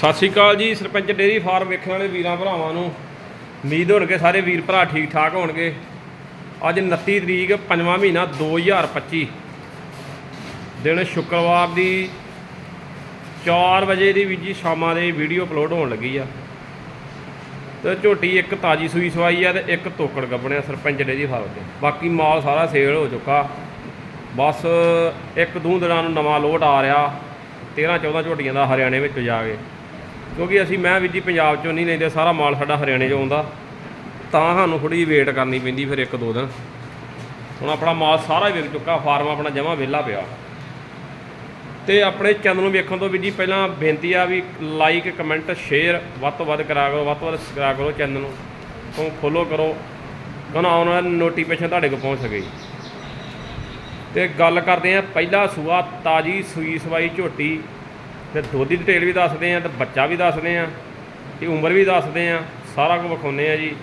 ਸਤਿ ਸ਼੍ਰੀ ਅਕਾਲ ਜੀ, sarpanch dairy farm ਵੇਖਣ ਵਾਲੇ ਵੀਰਾਂ ਭਰਾਵਾਂ ਨੂੰ। ਉਮੀਦ ਹੋਣਗੇ ਸਾਰੇ ਵੀਰ ਭਰਾ ਠੀਕ ਠਾਕ ਹੋਣਗੇ। ਅੱਜ 29 ਤਰੀਕ 5ਵਾਂ ਮਹੀਨਾ 2025 ਦਿਨ ਸ਼ੁੱਕਰਵਾਰ ਦੀ 4 ਵਜੇ ਦੀ ਵੀ ਜੀ ਸ਼ਾਮਾਂ ਦੇ ਵੀਡੀਓ ਅਪਲੋਡ ਹੋਣ ਲੱਗੀ ਆ। ਤੇ ਝੋਟੀ ਇੱਕ ਤਾਜੀ ਸੂਈ ਸਵਾਈ ਆ ਤੇ ਇੱਕ ਤੋਕੜ ਗੱਬਣਿਆ ਸਰਪੰਚ ਡੇਰੀ ਫਾਰਮ ਤੇ। ਬਾਕੀ ਮਾਲ ਸਾਰਾ ਸੇਲ ਹੋ ਚੁੱਕਾ। ਬਸ ਇੱਕ ਦੋ ਦਿਨਾਂ ਨੂੰ ਨਵਾਂ ਲੋਟ ਆ ਰਿਹਾ। 13 14 ਝੋਟੀਆਂ ਦਾ ਹਰਿਆਣੇ ਵਿੱਚ ਜਾ ਕੇ। ਕਿਉਂਕਿ ਅਸੀਂ ਮੈਂ ਵੀ ਜੀ ਪੰਜਾਬ ਚੋਂ ਨਹੀਂ ਲੈਂਦੇ, ਸਾਰਾ ਮਾਲ ਸਾਡਾ ਹਰਿਆਣੇ 'ਚੋਂ ਆਉਂਦਾ। ਤਾਂ ਸਾਨੂੰ ਥੋੜੀ ਵੇਟ ਕਰਨੀ ਪੈਂਦੀ ਫਿਰ ਇੱਕ ਦੋ ਦਿਨ। ਹੁਣ ਆਪਣਾ ਮਾਲ ਸਾਰਾ ਹੀ ਵਿਕ ਚੁੱਕਾ, ਫਾਰਮ ਆਪਣਾ ਜਮਾ ਵਿਹਲਾ ਪਿਆ। ਤੇ ਆਪਣੇ ਚੈਨਲ ਨੂੰ ਵੇਖਣ ਤੋਂ ਵੀ ਜੀ ਪਹਿਲਾਂ ਬੇਨਤੀ ਆ ਵੀ ਲਾਈਕ ਕਮੈਂਟ ਸ਼ੇਅਰ ਵੱਧ ਤੋਂ ਵੱਧ ਕਰਾ ਕਰੋ, ਵੱਧ ਤੋਂ ਵੱਧ ਸਬਸਕ੍ਰਾਈਬ ਕਰੋ ਚੈਨਲ ਨੂੰ। ਤੋਂ ਫੋਲੋ ਕਰੋ ਕਿਉਂ ਆਉਣ ਵਾਲਾ ਨੋਟੀਫਿਕੇਸ਼ਨ ਤੁਹਾਡੇ ਕੋਲ ਪਹੁੰਚ ਸਕੇ। ਤੇ ਗੱਲ ਕਰਦੇ ਆ ਪਹਿਲਾ ਸੂਆ, ਤਾਜੀ ਸੂਈ ਸਵਾਈ ਝੋਟੀ। ਤੇ ਦੁੱਧ ਦੀ ਡਿਟੇਲ ਵੀ ਦੱਸਦੇ ਆ ਤੇ ਬੱਚਾ ਵੀ ਦੱਸਦੇ ਆ ਤੇ ਉਮਰ ਵੀ ਦੱਸਦੇ ਆ ਸਾਰਾ ਕੁਝ ਵਿਖਾਉਂਦੇ ਆ ਜੀ।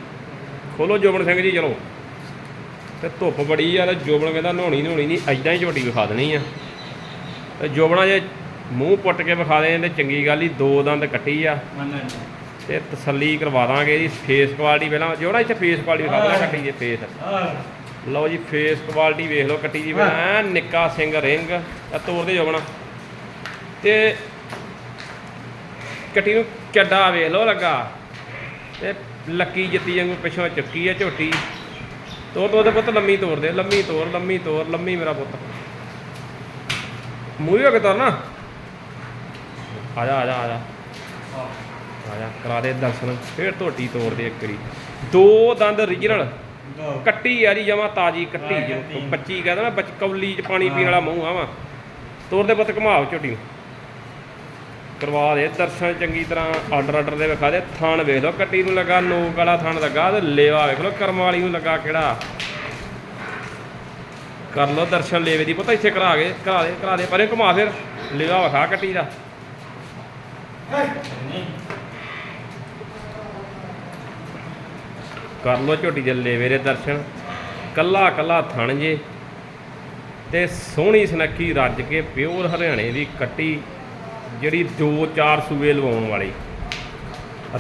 ਖੋਲੋ ਜੋਬਨ ਸਿੰਘ ਜੀ ਚਲੋ। ਤੇ ਧੁੱਪ ਬੜੀ ਆ ਤੇ ਜੋਬਨ ਕਹਿੰਦਾ ਨਹਾਉਣੀ ਨਹਾਉਣੀ ਨਹੀਂ ਐਦਾਂ ਹੀ ਝੋਟੀ ਵਿਖਾ ਦੇਣੀ ਆ। ਤੇ ਜੋਬਣਾ ਜੇ ਮੂੰਹ ਪੁੱਟ ਕੇ ਵਿਖਾ ਦੇ ਤੇ ਚੰਗੀ ਗੱਲ ਹੀ ਦੋ ਦੰਦ ਕੱਟੀ ਆ। ਤੇ ਤਸੱਲੀ ਕਰਵਾ ਦਾਂਗੇ ਇਹਦੀ ਫੇਸ ਕੁਆਲਿਟੀ ਪਹਿਲਾਂ ਜੋੜਾ ਇੱਥੇ ਫੇਸ ਕੁਆਲਿਟੀ ਵਿਖਾ ਦੇਣਾ ਕੱਟੀ ਦੇ ਫੇਸ ਲਓ ਜੀ ਫੇਸ ਕੁਆਲਿਟੀ ਵੇਖ ਲਓ ਕੱਟੀ ਪਹਿਲਾਂ ਐਨ ਨਿੱਕਾ ਸਿੰਘ ਰਿੰਗ ਤੋੜ ਦੇ ਜੋਬਣਾ ਤੇ ਕੱਟੀ ਨੂੰ ਚੱਡਾ ਵੇਖ ਲਓ ਲੱਗਾ। ਤੇ ਲੱਕੀ ਜਿੱਤੀ ਵਾਂਗੂ ਪਿੱਛੋਂ ਚੁੱਕੀ ਆ ਝੋਟੀ। ਤੋੜ ਤੋੜ ਦੇ ਪੁੱਤ ਲੰਮੀ ਤੋੜ ਦੇ ਲੰਮੀ ਤੋੜ ਲੰਮੀ ਤੋੜ ਲੰਮੀ ਮੇਰਾ ਪੁੱਤ। ਮੂਹਰੇ ਹੋ ਕੇ ਤੋਰ ਨਾ। ਆ ਜਾ ਆ ਜਾ ਆ ਜਾ। ਆ ਜਾ ਕਰਾ ਦੇ ਦਰਸ਼ਨ ਫੇਰ ਝੋਟੀ ਤੋੜ ਦੇ ਇੱਕ ਵਾਰੀ। ਦੋ ਦੰਦ ਓਰੀਜਨਲ ਕੱਟੀ ਯਾਰੀ ਜਮਾ ਤਾਜੀ ਕੱਟੀ ਜੋ। ਬੱਚੀ ਕਹਿੰਦਾ ਨਾ ਬੱਚ ਕੌਲੀ ਚ ਪਾਣੀ ਪੀਣ ਵਾਲਾ ਮੂੰਹ ਆਵਾ ਤੋੜ ਦੇ ਪੁੱਤ ਘਮਾਓ ਝੋਟੀ ਨੂੰ। ਕਰਵਾ ਦੇ ਦਰਸ਼ਨ ਚੰਗੀ ਤਰ੍ਹਾਂ ਆਰਡਰ ਆਰਡਰ ਦੇ ਵਿਖਾ ਦੇ, ਥਾਣ ਵੇਖ ਲਓ, ਕੱਟੀ ਨੂੰ ਲੱਗਾ ਨੋਕ ਵਾਲਾ ਥਾਣ ਲੱਗਾ, ਤੇ ਲੇਵਾ ਵੇਖ ਲਓ, ਕਰਮ ਵਾਲੀ ਨੂੰ ਲੱਗਾ ਕਿਹੜਾ। ਕਰ ਲਓ ਦਰਸ਼ਨ ਲੇਵੇ ਦੀ ਪਤਾ, ਇੱਥੇ ਕਰਾ ਕੇ, ਕਰਾ ਦੇ ਕਰਾ ਦੇ, ਪਰੇ ਘੁਮਾ ਫਿਰ, ਲੇਵਾ ਵਿਖਾ ਕੱਟੀ ਦਾ। ਕਰ ਲਓ ਝੋਟੀ ਦੇ ਲੇਵੇ ਦੇ ਦਰਸ਼ਨ, ਕੱਲਾ ਕੱਲਾ ਥਣ ਜੇ, ਤੇ ਸੋਹਣੀ ਸੁਨੱਖੀ ਰੱਜ ਕੇ ਪਿਓਰ ਹਰਿਆਣੇ ਦੀ ਕੱਟੀ। ਜਿਹੜੀ 2-4 ਸੂਏ ਲਵਾਉਣ ਵਾਲੀ।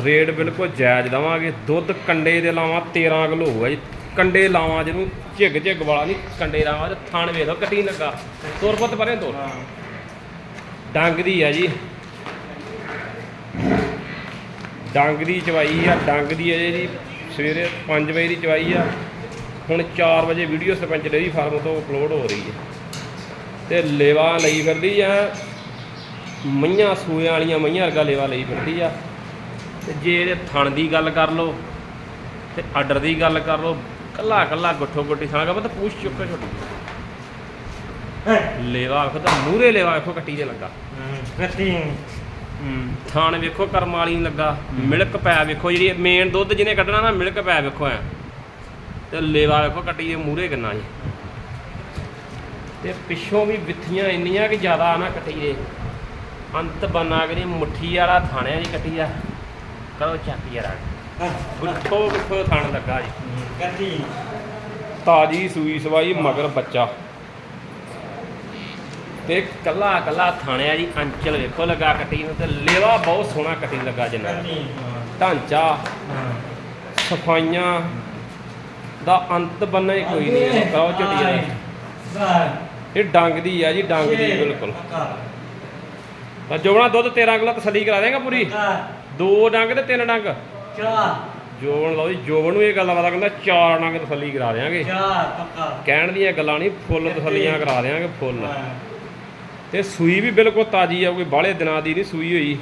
ਰੇਟ ਬਿਲਕੁਲ ਜਾਇਜ਼ ਦਵਾਂਗੇ ਦੁੱਧ ਕੰਡੇ ਦੇ ਲਾਵਾਂ 13 ਕਿਲੋ ਹੋਊਗਾ ਜੀ। ਕੰਡੇ ਲਾਵਾਂ ਜਿਹਨੂੰ ਝਿੱਗ ਝਿੱਗ ਵਾਲਾ ਨਹੀਂ ਕੰਡੇ ਲਾਵਾਂ ਤੇ ਥਣ ਵੇਖ ਲਓ ਕੱਟੀ ਲੱਗਾ। ਤੁਰ ਪੁੱਤ ਪਰੇ ਤੁਰ। ਡੰਗ ਦੀ ਆ ਜੀ। ਡੰਗ ਦੀ ਚਵਾਈ ਆ ਡੰਗ ਦੀ ਅਜੇ ਜੀ ਸਵੇਰੇ 5 ਵਜੇ ਦੀ ਚਵਾਈ ਆ। ਹੁਣ 4 ਵਜੇ ਵੀਡੀਓ ਸਰਪੰਚ ਡੇਰੀ ਫਾਰਮ ਤੋਂ ਅਪਲੋਡ ਹੋ ਰਹੀ ਹੈ। ਤੇ ਲੇਵਾ ਲਈ ਫਿਰਦੀ ਆ। ਮਈਆਂ ਸੂਆਂ ਵਾਲੀਆਂ ਮਈਆਂ ਵਰਗਾ ਲੇਵਾ ਲਈ ਫਿਰਦੀ ਆ। ਤੇ ਜੇ ਇਹਦੇ ਥਣ ਦੀ ਗੱਲ ਕਰ ਲਓ ਤੇ ਆਰਡਰ ਦੀ ਗੱਲ ਕਰ ਲਓ ਕੱਲਾ ਕੱਲਾ ਗੁੱਠੋ ਗੁੱਟੀ ਥਾਂ ਤਾਂ ਪੂਛ ਚੁੱਕ ਕੇ ਛੋਟੀ ਲੇਵਾ ਵੇਖੋ ਤਾਂ ਮੂਰੇ ਲੇਵਾ ਵੇਖੋ ਕੱਟੀ ਦੇ ਲੱਗਾ। ਹੂੰ ਥਾਣ ਵੇਖੋ ਕਰਮ ਵਾਲੀ ਨੂੰ ਲੱਗਾ ਮਿਲਕ ਪੈ ਵੇਖੋ ਜਿਹੜੀ ਮੇਨ ਦੁੱਧ ਜਿਹਨੇ ਕੱਢਣਾ ਨਾ ਮਿਲਕ ਪੈ ਵੇਖੋ ਐ। ਤੇ ਲੇਵਾ ਵੇਖੋ ਕੱਟੀ ਦੇ ਮੂਰੇ ਕਿੰਨਾ ਜੀ ਤੇ ਪਿੱਛੋਂ ਵੀ ਵਿੱਥੀਆਂ ਇੰਨੀਆਂ ਕਿ ਜ਼ਿਆਦਾ ਨਾ ਕੱਟੀ ਦੇ। ਅੰਤ ਕੇ ਮੁੱਠੀ ਵਾਲਾ ਥਾਣਿਆਂ ਦੀ ਕੱਟੀ ਆ। ਕਰੋ ਚੱਕ ਯਾਰ ਗੁੱਠੋ ਗੁੱਠੋ ਥਾਣ ਲੱਗਾ ਜੀ। ਤਾਜੀ ਸੂਈ ਸਵਾਈ ਮਗਰ ਬੱਚਾ। ਤੇ ਕੱਲਾ ਕੱਲਾ ਥਾਣਿਆ ਜੀ ਅੰਚਲ ਵੇਖੋ ਲੱਗਾ ਕੱਟੀ ਨੂੰ ਤੇ ਲੇਵਾ ਬਹੁਤ ਸੋਹਣਾ ਕੱਟੀ ਲੱਗਾ ਜਿੰਨਾ। ਢਾਂਚਾ ਸਫਾਈਆਂ ਦਾ ਅੰਤ ਬੰਨਾ ਹੀ ਕੋਈ ਨਹੀਂ ਕਰੋ ਝਟੀਆਂ। ਇਹ ਡੰਗ ਦੀ ਆ ਜੀ ਡੰਗ ਦੀ ਬਿਲਕੁਲ। ਤਾਂ ਜੋਬਣਾ ਦੁੱਧ 13 ਕਿਲੋ ਤਸੱਲੀ ਕਰਾ ਦੇਗਾ ਪੂਰੀ। ਦੋ ਡੰਗ ਤੇ ਤਿੰਨ ਡੰਗ। ਜੋਬਣ ਲਓ ਜੀ ਜੋਬਣ ਨੂੰ ਇਹ ਗੱਲ ਪਤਾ ਕਹਿੰਦਾ ਚਾਰ ਡੰਗ ਤਸੱਲੀ ਕਰਾ ਦੇਾਂਗੇ ਕਹਿਣ ਦੀਆਂ ਗੱਲਾਂ ਨਹੀਂ ਫੁੱਲ ਤਸੱਲੀਆਂ ਕਰਾ ਦੇਾਂਗੇ ਫੁੱਲ। ਤੇ ਸੂਈ ਵੀ ਬਿਲਕੁਲ ਤਾਜੀ ਆ ਕੋਈ ਬਾਹਲੇ ਦਿਨਾਂ ਦੀ ਨਹੀਂ ਸੂਈ ਹੋਈ।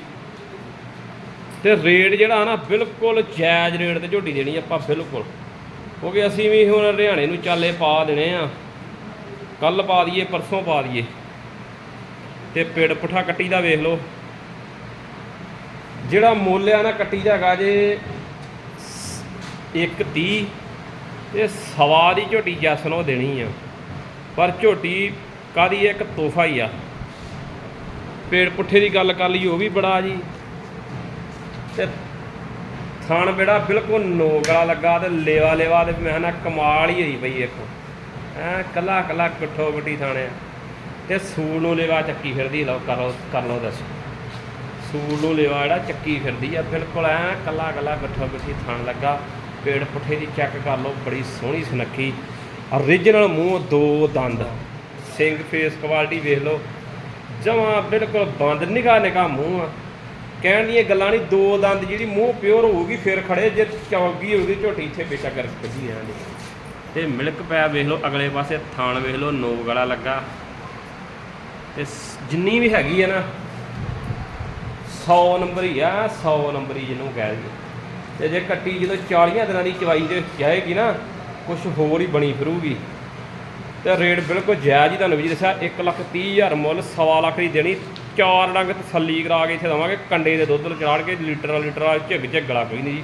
ਤੇ ਰੇਟ ਜਿਹੜਾ ਨਾ ਬਿਲਕੁਲ ਜਾਇਜ਼ ਰੇਟ ਤੇ ਝੋਟੀ ਦੇਣੀ ਆਪਾਂ ਬਿਲਕੁਲ। ਕਿਉਂਕਿ ਅਸੀਂ ਵੀ ਹੁਣ ਹਰਿਆਣੇ ਨੂੰ ਚਾਲੇ ਪਾ ਦੇਣੇ ਆ। ਕੱਲ ਪਾ ਦਈਏ ਪਰਸੋਂ ਪਾ ਦਈਏ। ਤੇ ਪੇੜ ਪੁੱਠਾ ਕੱਟੀ ਦਾ ਵੇਖ ਲਓ। ਜਿਹੜਾ ਮੁੱਲ ਆ ਨਾ ਕੱਟੀ ਦਾ ਹੈਗਾ ਜੇ 130 ਤੇ ਸਵਾ ਦੀ ਝੋਟੀ ਜੱਸ ਨੂੰ ਦੇਣੀ ਆ। ਪਰ ਝੋਟੀ ਕਾਦੀ ਇੱਕ ਤੋਹਫਾ ਹੀ ਆ। ਪੇੜ ਪੁੱਠੇ ਦੀ ਗੱਲ ਕਰ ਲਈ ਉਹ ਵੀ ਬੜਾ ਜੀ। ਤੇ ਥਾਣ ਬੇੜਾ ਬਿਲਕੁਲ ਨੋਗਲਾ ਲੱਗਾ ਤੇ ਲੇਵਾ ਲੇਵਾ ਤੇ ਮੈਂ ਨਾ ਕਮਾਲ ਹੀ ਹੋਈ ਪਈ ਇੱਕ ਐ ਕੱਲਾ ਕੱਲਾ ਗੁੱਠੋ ਗੁੱਟੀ ਥਾਣਿਆ ਤੇ ਸੂਲ ਨੂੰ ਲੇਵਾ ਚੱਕੀ ਫਿਰਦੀ ਲਓ ਕਰ ਲਓ ਕਰ ਲਓ ਦੱਸ। ਸੂਲ ਨੂੰ ਲੇਵਾ ਜਿਹੜਾ ਚੱਕੀ ਫਿਰਦੀ ਆ, ਬਿਲਕੁਲ ਐ ਕੱਲਾ ਕੱਲਾ ਗੱਠਾ ਗੱਠੀ ਥਣ ਲੱਗਾ। ਪੇੜ ਪੁੱਠੇ ਦੀ ਚੈੱਕ ਕਰ ਲਓ, ਬੜੀ ਸੋਹਣੀ ਸੁਨੱਖੀ। Origignal ਮੂੰਹ, ਦੋ ਦੰਦ। ਸਿੰਗ ਫੇਸ ਕੁਆਲਿਟੀ ਵੇਖ ਲਓ। ਜਮਾ ਬਿਲਕੁਲ ਬੰਦ, ਨਿਗਾਹ ਨਿਗਾਹ ਮੂੰਹ ਆ। ਕਹਿਣ ਦੀਆਂ ਗੱਲਾਂ ਨਹੀਂ, ਦੋ ਦੰਦ ਜਿਹੜੀ ਮੂੰਹ ਪਿਓਰ ਹੋਊਗੀ, ਫਿਰ ਖੜੇ ਜੇ ਚੌਗੀ ਹੋਊਗੀ, ਝੋਟੀ ਇੱਥੇ ਬੇਸ਼ੱਕ ਕਰ ਕੱਢੀ ਰਹਿਣ ਤੇ ਮਿਲਕ ਪੈ ਵੇਖ ਲਓ, ਅਗਲੇ ਪਾਸੇ ਥਾਣ ਵੇਖ ਲਓ, ਨੋਕ ਗਲਾ ਲੱਗਾ। ਤੇ ਜਿੰਨੀ ਵੀ ਹੈਗੀ ਆ ਨਾ 100 ਨੰਬਰ ਹੀ ਆ 100 ਨੰਬਰ ਹੀ ਜਿਹਨੂੰ ਕਹਿ ਦਈਏ। ਤੇ ਜੇ ਕੱਟੀ ਜਦੋਂ 40 ਦਿਨਾਂ ਦੀ ਚਵਾਈ ਦੇ ਜਾਏਗੀ ਨਾ ਕੁਝ ਹੋਰ ਹੀ ਬਣੀ ਫਿਰੂਗੀ। ਤੇ ਰੇਟ ਬਿਲਕੁਲ ਜਾਇਜ਼ ਹੀ ਤੁਹਾਨੂੰ ਵੀ ਦੱਸਿਆ 1 ਲੱਖ 30 ਹਜ਼ਾਰ ਮੁੱਲ ਸਵਾ ਲੱਖ ਦੀ ਦੇਣੀ ਚਾਰ ਡੰਗ ਤਸੱਲੀ ਕਰਾ ਕੇ ਇੱਥੇ ਦਵਾਂਗੇ ਕੰਡੇ ਦੇ ਦੁੱਧ ਚਾੜ ਕੇ ਲੀਟਰ ਲੀਟਰ ਝਿੱਗ ਝਿੱਗਲਾ ਕੋਈ ਨਹੀਂ ਜੀ।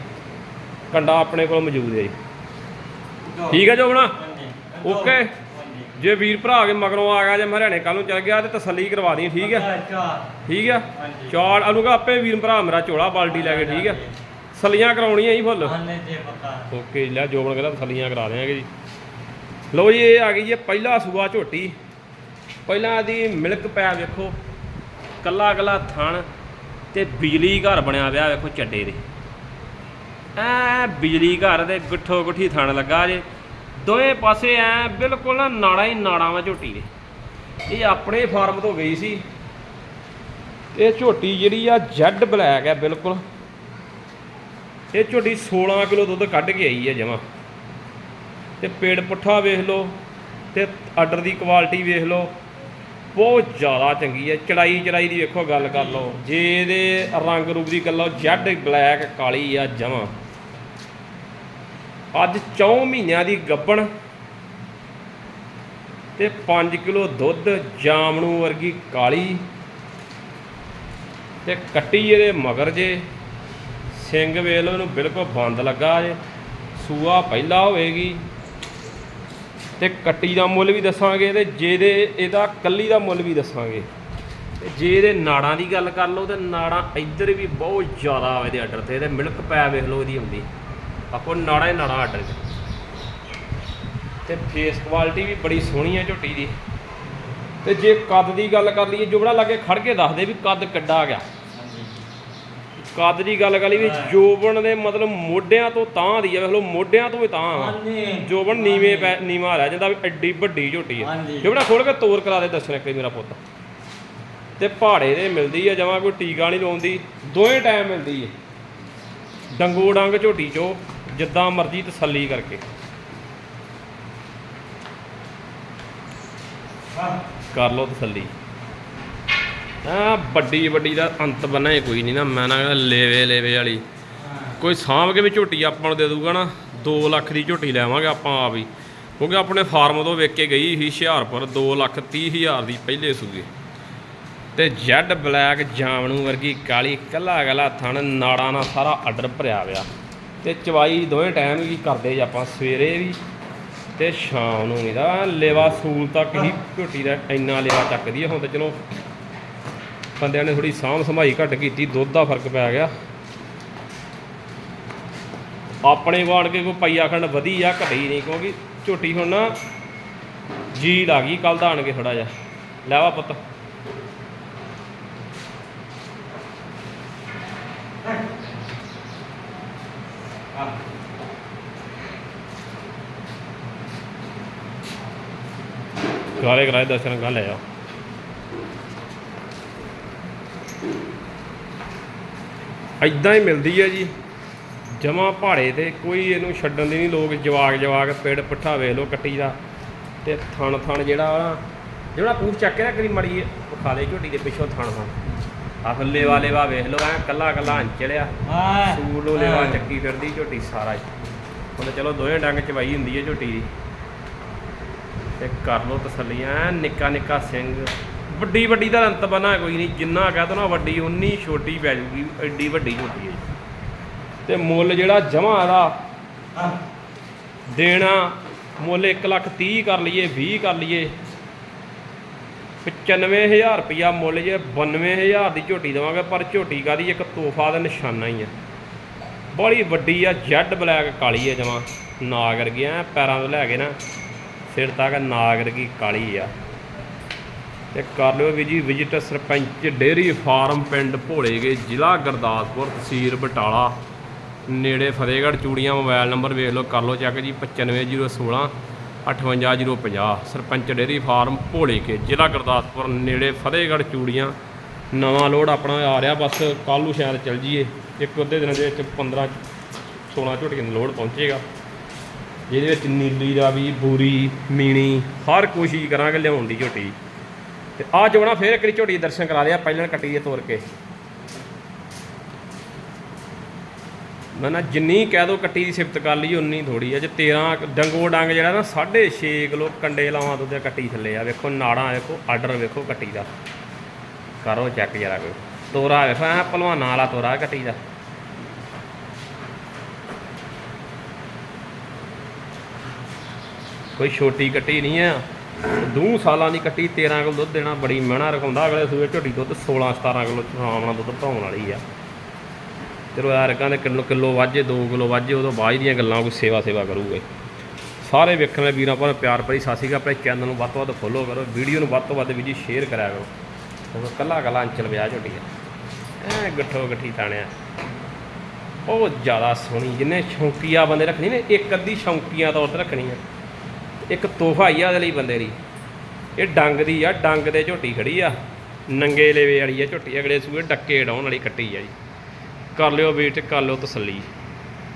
ਕੰਡਾ ਆਪਣੇ ਕੋਲ ਮੌਜੂਦ ਹੈ ਜੀ। ਠੀਕ ਹੈ ਜੋਬਣਾ ਓਕੇ। ਜੇ ਵੀਰ ਭਰਾ ਆ ਕੇ ਮਗਰੋਂ ਆ ਗਿਆ ਜੇ ਹਰਿਆਣੇ ਕੱਲ ਨੂੰ ਚੱਲ ਗਿਆ ਤੇ ਤਸੱਲੀ ਕਰਵਾ ਦੀ ਠੀਕ ਹੈ? ਠੀਕ ਆ ਹਾਂਜੀ। ਚਾਰ ਅਨੂਗਾ ਆਪੇ ਵੀਰ ਭਰਾ ਮੇਰਾ ਝੋਲਾ ਬਾਲਟੀ ਲੈ ਕੇ ਠੀਕ ਆ ਸਲੀਆਂ ਕਰਾਉਣੀਆਂ ਜੀ ਫੁੱਲ। ਓਕੇ ਲੈ ਜੋਬਨ ਕਹਿੰਦਾ ਤਸੱਲੀਆਂ ਕਰਾ ਦੇਵਾਂਗੇ ਜੀ। ਲਓ ਜੀ ਇਹ ਆ ਗਈ ਜੀ ਪਹਿਲਾ ਸੂਆ ਝੋਟੀ। ਪਹਿਲਾਂ ਇਹਦੀ ਮਿਲਕ ਪੈ ਵੇਖੋ ਕੱਲਾ ਕੱਲਾ ਥਣ ਤੇ ਬਿਜਲੀ ਘਰ ਬਣਿਆ ਪਿਆ ਵੇਖੋ ਚੱਡੇ ਦੇ। ਐ ਬਿਜਲੀ ਘਰ ਦੇ ਗੁੱਠੋ ਗੁੱਠੀ ਥਣ ਲੱਗਾ ਜੇ। ਦੋਵੇਂ ਪਾਸੇ ਐ ਬਿਲਕੁਲ ਨਾੜਾ ਹੀ ਨਾੜਾ ਵਾ ਝੋਟੀ ਦੇ। ਇਹ ਆਪਣੇ ਫਾਰਮ ਤੋਂ ਗਈ ਸੀ। ਇਹ ਝੋਟੀ ਜਿਹੜੀ ਆ ਜੈਡ ਬਲੈਕ ਹੈ ਬਿਲਕੁਲ। ਇਹ ਝੋਟੀ 16 ਕਿਲੋ ਦੁੱਧ ਕੱਢ ਕੇ ਆਈ ਹੈ ਜਮਾ। ਤੇ ਪੇੜ ਪੁੱਠਾ ਵੇਖ ਲਓ ਤੇ ਆਰਡਰ ਦੀ ਕੁਆਲਿਟੀ ਵੇਖ ਲਓ। ਬਹੁਤ ਜ਼ਿਆਦਾ ਚੰਗੀ ਹੈ ਚੜਾਈ ਚੜਾਈ ਦੀ ਵੇਖੋ ਗੱਲ ਕਰ ਲਓ। ਜੇ ਇਹਦੇ ਰੰਗ ਰੂਪ ਦੀ ਗੱਲ ਲਓ ਜੈਡ ਬਲੈਕ ਕਾਲੀ ਆ ਜਮਾ। ਅੱਜ 4 ਮਹੀਨਿਆਂ ਦੀ ਗੱਬਣ ਤੇ 5 ਕਿਲੋ ਦੁੱਧ ਜਾਮਣੂ ਵਰਗੀ ਕਾਲੀ ਤੇ ਕੱਟੀ ਇਹਦੇ ਮਗਰ ਜੇ, ਸਿੰਘ ਵੇਲ ਉਹਨੂੰ ਬਿਲਕੁਲ ਬੰਦ ਲੱਗਾ ਜੇ, ਸੂਆ ਪਹਿਲਾ ਹੋਵੇਗੀ। ਤੇ ਕੱਟੀ ਦਾ ਮੁੱਲ ਵੀ ਦੱਸਾਂਗੇ ਤੇ ਜਿਹਦੇ ਇਹਦਾ ਕੱਲੀ ਦਾ ਮੁੱਲ ਵੀ ਦੱਸਾਂਗੇ। ਤੇ ਜੇ ਇਹਦੇ ਨਾੜਾਂ ਦੀ ਗੱਲ ਕਰ ਲਓ ਤੇ ਨਾੜਾਂ ਇੱਧਰ ਵੀ ਬਹੁਤ ਜ਼ਿਆਦਾ ਆਵੇ ਇਹਦੇ ਆਰਡਰ ਤੇ, ਇਹਦੇ ਮਿਲਕ ਪੈ ਵੇਖ ਲਓ ਇਹਦੀ ਹੁੰਦੀ ਆਪੋ ਨਾੜਾਂ ਹੀ ਨਾੜਾਂ ਆਰਡਰ ਤੇ ਤੇ ਫੇਸ ਕੁਆਲਿਟੀ ਵੀ ਬੜੀ ਸੋਹਣੀ ਹੈ ਝੋਟੀ ਦੀ। ਤੇ ਜੇ ਕੱਦ ਦੀ ਗੱਲ ਕਰ ਲਈਏ ਜੋਬੜਾ ਲਾਗੇ ਖੜ ਕੇ ਦੱਸਦੇ ਵੀ ਕੱਦ ਕਿੱਡਾ ਗਿਆ। ਹਾਂਜੀ ਕੱਦ ਦੀ ਗੱਲ ਕਰੀ ਵੀ ਜੋਬਨ ਦੇ ਮਤਲਬ ਮੋਢਿਆਂ ਤੋਂ ਤਾਂ ਦੀ ਆ ਵੇਖ ਲਓ ਮੋਢਿਆਂ ਤੋਂ ਵੀ ਤਾਂ ਆ। ਜੋਬਨ ਨੀਵੇਂ ਪੈ ਨੀਵਾਂ ਰਹਿ ਜਾਂਦਾ ਵੀ ਐਡੀ ਵੱਡੀ ਝੋਟੀ ਹੈ ਹਾਂਜੀ। ਜੋਬਨਾ ਖੋਲ ਕੇ ਤੋਰ ਕਰਾ ਦੇ ਦੱਸਣ ਇੱਕ ਮੇਰਾ ਪੁੱਤ। ਤੇ ਪਹਾੜੇ ਦੇ ਮਿਲਦੀ ਆ ਜਮਾਂ ਕੋਈ ਟੀਕਾ ਨਹੀਂ ਲਾਉਂਦੀ। ਦੋਵੇਂ ਟਾਈਮ ਮਿਲਦੀ ਹੈ ਡੰਗੋ ਡੰਗ ਝੋਟੀ ਚੋ। ਜਿੱਦਾਂ ਮਰਜ਼ੀ ਤਸੱਲੀ ਕਰਕੇ। ਕਰ ਲਓ ਤਸੱਲੀ ਆ ਵੱਡੀ ਵੱਡੀ ਦਾ ਅੰਤ ਬੰਨਾ ਕੋਈ ਨਹੀਂ ਨਾ, ਮੈਂ ਨਾ ਕਹਿੰਦਾ ਲੇਵੇ ਲੇਵੇ ਵਾਲੀ। ਕੋਈ ਸਾਂਭ ਕੇ ਵੀ ਝੋਟੀ ਆਪਾਂ ਨੂੰ ਦੇ ਦੂਗਾ ਨਾ 2 ਲੱਖ ਦੀ ਝੋਟੀ ਲੈਵਾਂਗੇ ਆਪਾਂ ਆਪ ਹੀ। ਕਿਉਂਕਿ ਆਪਣੇ ਫਾਰਮ ਤੋਂ ਵੇਖ ਕੇ ਗਈ ਸੀ ਹੁਸ਼ਿਆਰਪੁਰ 2 ਲੱਖ 30 ਹਜ਼ਾਰ ਦੀ ਪਹਿਲੇ ਸੂਏ। ਤੇ ਜੈਡ ਬਲੈਕ ਜਾਮਣੂ ਵਰਗੀ ਕਾਲੀ ਕੱਲਾ ਕੱਲਾ ਥਣ, ਨਾੜਾਂ ਨਾਲ ਸਾਰਾ ਆਰਡਰ ਭਰਿਆ ਪਿਆ ਤੇ ਚਵਾਈ ਦੋਵੇਂ ਟਾਈਮ ਵੀ ਕਰਦੇ ਜੀ ਆਪਾਂ, ਸਵੇਰੇ ਵੀ ਤੇ ਸ਼ਾਮ ਨੂੰ ਵੀ ਲੇਵਾ ਸੂਲ ਤੱਕ ਹੀ ਝੋਟੀ ਦਾ ਇੰਨਾ ਲੇਵਾ ਚੱਕਦੀ ਆ, ਹੁਣ ਤਾਂ ਚਲੋ ਬੰਦਿਆਂ ਨੇ ਥੋੜੀ ਸਾਂਭ ਸੰਭਾਈ ਘੱਟ ਕੀਤੀ, ਦੁੱਧ ਦਾ ਫ਼ਰਕ ਪੈ ਗਿਆ। ਆਪਣੇ ਵਾੜ ਕੇ ਕੋਈ ਪਈਆ ਖੰਡ ਵਧੀ ਆ ਘਟੀ ਨਹੀਂ ਕਿਉਂਕਿ ਝੋਟੀ ਹੁਣ ਨਾ ਜੀ ਲਾ ਗਈ ਕੱਲ ਦਾ ਆਣ ਕੇ ਥੋੜਾ ਜਿਹਾ ਲੈਵਾ ਪੁੱਤ। ਕਰਾਰੇ ਕਰਾਏ ਦਰਸ਼ਨ ਕਰ ਲੈ ਆ ਇਦਾਂ ਹੀ ਮਿਲਦੀ ਹੈ ਜੀ। ਜਮਾ ਪਹਾੜੇ ਤੇ ਕੋਈ ਇਹਨੂੰ ਛੱਡਣ ਦੀ ਨਹੀਂ ਲੋਕ ਜਵਾਕ ਜਵਾਕ ਪੇੜ ਪੱਠਾ ਵੇਖ ਲੋ ਕੱਟੀ ਦਾ ਤੇ ਥਣ ਥਣ ਜਿਹੜਾ ਨਾ ਜਿਹੜਾ ਪੂਛ ਚੱਕ ਕੇ ਨਾ ਕਰੀ ਮੜੀ ਵਿਖਾ ਦੇ ਝੋਟੀ ਦੇ ਪਿੱਛੋਂ ਥਣ ਥਣ। ਆ ਫੱਲੇ ਵਾਲੇ ਵਾ ਵੇਖ ਲੋ ਐ ਕੱਲਾ ਕੱਲਾ ਅੰਚੜਿਆ ਹਾਂ ਸੂਲ ਲੈਵਾ ਚੱਕੀ ਫਿਰਦੀ ਝੋਟੀ ਸਾਰਾ ਹੀ। ਹੁਣ ਤਾਂ ਚਲੋ ਦੋਵੇਂ ਡੰਗ ਚਵਾਈ ਹੁੰਦੀ ਹੈ ਝੋਟੀ ਦੀ। ਤੇ ਕਰ ਲੋ ਤਸੱਲੀਆਂ ਐਨ ਨਿੱਕਾ ਨਿੱਕਾ ਸਿੰਘ। ਵੱਡੀ ਵੱਡੀ ਦਾ ਅੰਤ ਬਣਾ ਕੋਈ ਨਹੀਂ, ਜਿੰਨਾ ਕਹਿ ਤਾ ਨਾ ਵੱਡੀ, ਉਨੀ ਛੋਟੀ ਪੈ ਜੂਗੀ, ਐਡੀ ਵੱਡੀ ਝੋਟੀ ਹੈ। ਜੀ। ਤੇ ਮੁੱਲ ਜਿਹੜਾ ਜਮਾ ਇਹਦਾ ਦੇਣਾ, ਮੁੱਲ 1 ਲੱਖ 30 ਕਰ ਲਈਏ 20 ਕਰ ਲਈਏ। 95000 ਰੁਪਇਆ ਮੁੱਲ ਜੇ 92000 ਦੀ ਝੋਟੀ ਦੇਵਾਂਗੇ, ਪਰ ਝੋਟੀ ਕਾਦੀ ਇੱਕ ਤੋਹਫਾ ਦਾ ਨਿਸ਼ਾਨਾ ਹੀ ਆ। ਬੜੀ ਵੱਡੀ ਆ, ਜੈਡ ਬਲੈਕ ਕਾਲੀ ਆ ਜਮਾ, ਨਾ ਕਰ ਗਿਆ, ਪੈਰਾਂ ਤੋਂ ਲੈ ਕੇ ਨਾ। ਸਿਰ ਤੱਕ ਨਾਗਰ ਕਾਲੀ ਆ। ਤੇ ਕਰ ਲਿਓ ਵੀ ਜੀ ਵਿਜ਼ਿਟ ਸਰਪੰਚ ਡੇਅਰੀ ਫਾਰਮ ਪਿੰਡ ਭੋਲੇਗੇ, ਜ਼ਿਲ੍ਹਾ ਗੁਰਦਾਸਪੁਰ, ਤਹਿਸੀਲ ਬਟਾਲਾ, ਨੇੜੇ ਫਤਿਹਗੜ੍ਹ, ਚੂੜੀਆਂ, ਮੋਬਾਈਲ ਨੰਬਰ ਵੇਖ ਲਓ, ਕਰ ਲਓ ਚੈੱਕ ਜੀ 95016 58050 ਸਰਪੰਚ ਡੇਅਰੀ ਫਾਰਮ ਭੋਲੇਕੇ, ਜ਼ਿਲ੍ਹਾ ਗੁਰਦਾਸਪੁਰ, ਨੇੜੇ ਫਤਿਹਗੜ੍ਹ, ਚੂੜੀਆਂ। ਨਵਾਂ ਲੋਡ ਆਪਣਾ ਆ ਰਿਹਾ, ਬਸ ਕੱਲ੍ਹ ਨੂੰ ਸ਼ਾਇਦ ਚੱਲ ਜੀਏ, ਇੱਕ ਅੱਧੇ ਦਿਨਾਂ ਦੇ ਵਿੱਚ 15 16 ਝੋਟੀਆਂ ਦਾ ਲੋਡ ਪਹੁੰਚੇਗਾ। ਜਿਹਦੇ ਵਿੱਚ ਨੀਲੀ ਰਾਵੀ, ਬੂਰੀ, ਮੀਣੀ, ਹਰ ਕੋਸ਼ਿਸ਼ ਕਰਾਂਗੇ ਲਿਆਉਣ ਦੀ ਝੋਟੀ। ਤੇ ਆ ਚੋਣਾ ਫੇਰ ਇੱਕ ਵਾਰੀ ਝੋਟੀ ਦਰਸ਼ਨ ਕਰਾ ਲਿਆ ਪਹਿਲਾਂ ਕੱਟੀ ਦੇ ਤੋਰ ਕੇ। ਨਾ ਨਾ ਜਿੰਨੀ ਕਹਿ ਦੋ ਕੱਟੀ ਦੀ ਸਿਫਤ ਕਰ ਲਈ, ਉਨੀ ਥੋੜੀ ਆ। ਜੇ 13 ਡੰਗੋ ਡੰਗ ਜਿਹੜਾ ਨਾ 6.5 ਕਿਲੋ ਕੰਡੇ ਲਾਵਾਂ ਦੁੱਧ ਦੇ ਕੱਟੀ ਥੱਲੇ ਆ। ਵੇਖੋ ਨਾੜਾਂ, ਵੇਖੋ ਆਰਡਰ, ਵੇਖੋ ਕੱਟੀ ਦਾ। ਕਰੋ ਚੈੱਕ ਜਰਾ ਕੋਈ। ਤੋਰਾ ਵੇਖੋ, ਐ ਭਲਵਾਨਾਂ ਵਾਲਾ ਤੋਰਾ ਕੱਟੀ ਦਾ। ਕੋਈ ਛੋਟੀ ਕੱਟੀ ਨਹੀਂ ਆ। ਦੋ ਸਾਲਾਂ ਦੀ ਕੱਟੀ 13 ਕਿਲੋ ਦੁੱਧ ਦੇਣਾ, ਬੜੀ ਮਹਿਣਾ ਰਖਾਉਂਦਾ। ਅਗਲੇ ਸੂਏ ਝੋਟੀ ਦੁੱਧ 16 17 ਕਿਲੋ ਆਰਾਮ ਨਾਲ ਦੁੱਧ ਭਰਾਉਣ ਵਾਲੀ ਆ। ਚਲੋ ਯਾਰ ਕਹਿੰਦੇ ਕਿਲੋ ਕਿਲੋ ਵਾਜੇ 2 ਕਿਲੋ ਵਾਜੇ, ਉਦੋਂ ਬਾਅਦ ਦੀਆਂ ਗੱਲਾਂ ਕੋਈ ਸੇਵਾ ਸੇਵਾ ਕਰੂਗੇ। ਸਾਰੇ ਵੇਖਣ ਵਾਲੇ ਵੀਰਾਂ ਭਰਾ ਪਿਆਰ ਭਰੀ ਸਤਿ ਸ਼੍ਰੀ ਆਪਣੇ ਚੈਨਲ ਨੂੰ ਵੱਧ ਤੋਂ ਵੱਧ ਫੋਲੋ ਕਰੋ, ਵੀਡੀਓ ਨੂੰ ਵੱਧ ਤੋਂ ਵੱਧ ਵੀ ਜੀ ਸ਼ੇਅਰ ਕਰਿਆ ਕਰੋ। ਹੁਣ ਕੱਲਾ ਕੱਲਾ ਅੰਚਲ ਵਿਆਹ ਝੋਟੀ ਆ। ਐ ਗੱਠੋ ਗੱਠੀ ਤਾਣਿਆ ਉਹ ਜ਼ਿਆਦਾ ਸੋਹਣੀ, ਜਿੰਨੇ ਸ਼ੌਂਕੀਆ ਬੰਦੇ ਰੱਖਣੀ ਨੇ, ਇੱਕ ਅੱਧੀ ਸ਼ੌਂਕੀਆਂ ਤੌਰ ਤੇ ਰੱਖਣੀ ਆ। ਇੱਕ ਤੋਹਫਾ ਹੀ ਆ ਉਹਦੇ ਲਈ ਬੰਦੇ ਲਈ ਇਹ ਡੰਗ ਦੀ ਆ, ਡੰਗ ਦੇ ਝੋਟੀ ਖੜੀ ਆ। ਨੰਗੇ ਲੇਵੇ ਵਾਲੀ ਆ ਝੋਟੀ, ਅਗਲੇ ਸੂਏ ਡੱਕੇ ਡਾਉਣ ਵਾਲੀ ਕੱਟੀ ਆ ਜੀ। ਕਰ ਲਿਓ ਵੇਟ ਕਰ ਲਿਓ ਤਸੱਲੀ।